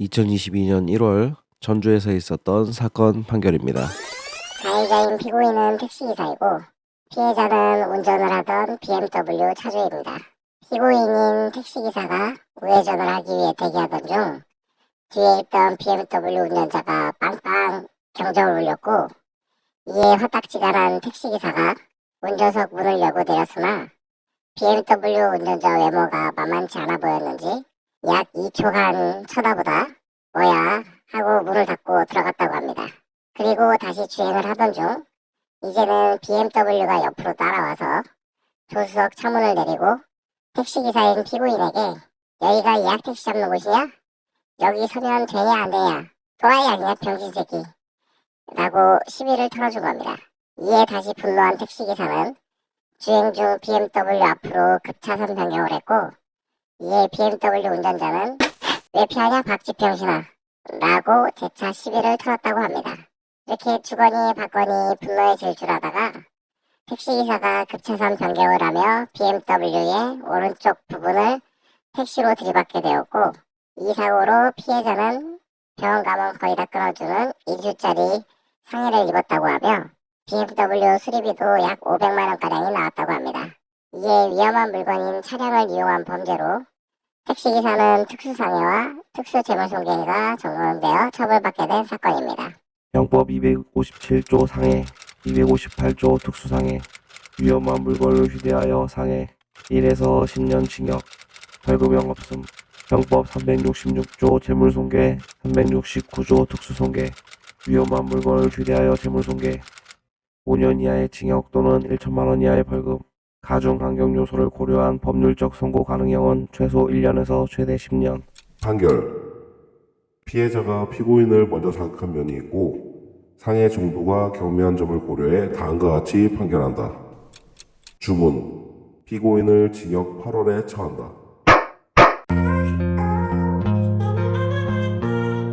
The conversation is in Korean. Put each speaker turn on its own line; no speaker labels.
2022년 1월 전주에서 있었던 사건 판결입니다.
가해자인 피고인은 택시기사이고 피해자는 운전을 하던 BMW 차주입니다. 피고인인 택시기사가 우회전을 하기 위해 대기하던 중 뒤에 있던 BMW 운전자가 빵빵 경적을 울렸고 이에 화딱지가 난 택시기사가 운전석 문을 열고 내렸으나 BMW 운전자 외모가 만만치 않아 보였는지 약 2초간 쳐다보다 뭐야 하고 문을 닫고 들어갔다고 합니다. 그리고 다시 주행을 하던 중 이제는 BMW가 옆으로 따라와서 조수석 창문을 내리고 택시기사인 피고인에게 여기가 예약 택시 잡는 곳이냐? 여기 서면 되냐 안 되냐? 또라이 아니야 병신 새끼 라고 시비를 털어준 겁니다. 이에 다시 분노한 택시기사는 주행 중 BMW 앞으로 급차선 변경을 했고 이에 BMW 운전자는 왜 피하냐 박쥐병신아 라고 재차 시비를 털었다고 합니다. 이렇게 주거니 받거니 분노에 질주하다가 택시기사가 급차선 변경을 하며 BMW의 오른쪽 부분을 택시로 들이받게 되었고 이 사고로 피해자는 병원 가면 거의 다 끊어주는 2주짜리 상해를 입었다고 하며 BMW 수리비도 약 500만 원가량이 나왔다고 합니다. 이에 위험한 물건인 차량을 이용한 범죄로 택시기사는 특수상해와 특수재물손괴가 적용되어 처벌받게 된 사건입니다.
형법 257조 상해, 258조 특수상해, 위험한 물건을 휴대하여 상해, 1에서 10년 징역, 벌금형 없음, 형법 366조 재물손괴, 369조 특수손괴, 위험한 물건을 휴대하여 재물손괴, 5년 이하의 징역 또는 1천만 원 이하의 벌금, 가중 환경 요소를 고려한 법률적 선고 가능형은 최소 1년에서 최대 10년.
판결. 피해자가 피고인을 먼저 자극한 면이 있고 상해 정도가 경미한 점을 고려해 다음과 같이 판결한다. 주문. 피고인을 징역 8월에 처한다.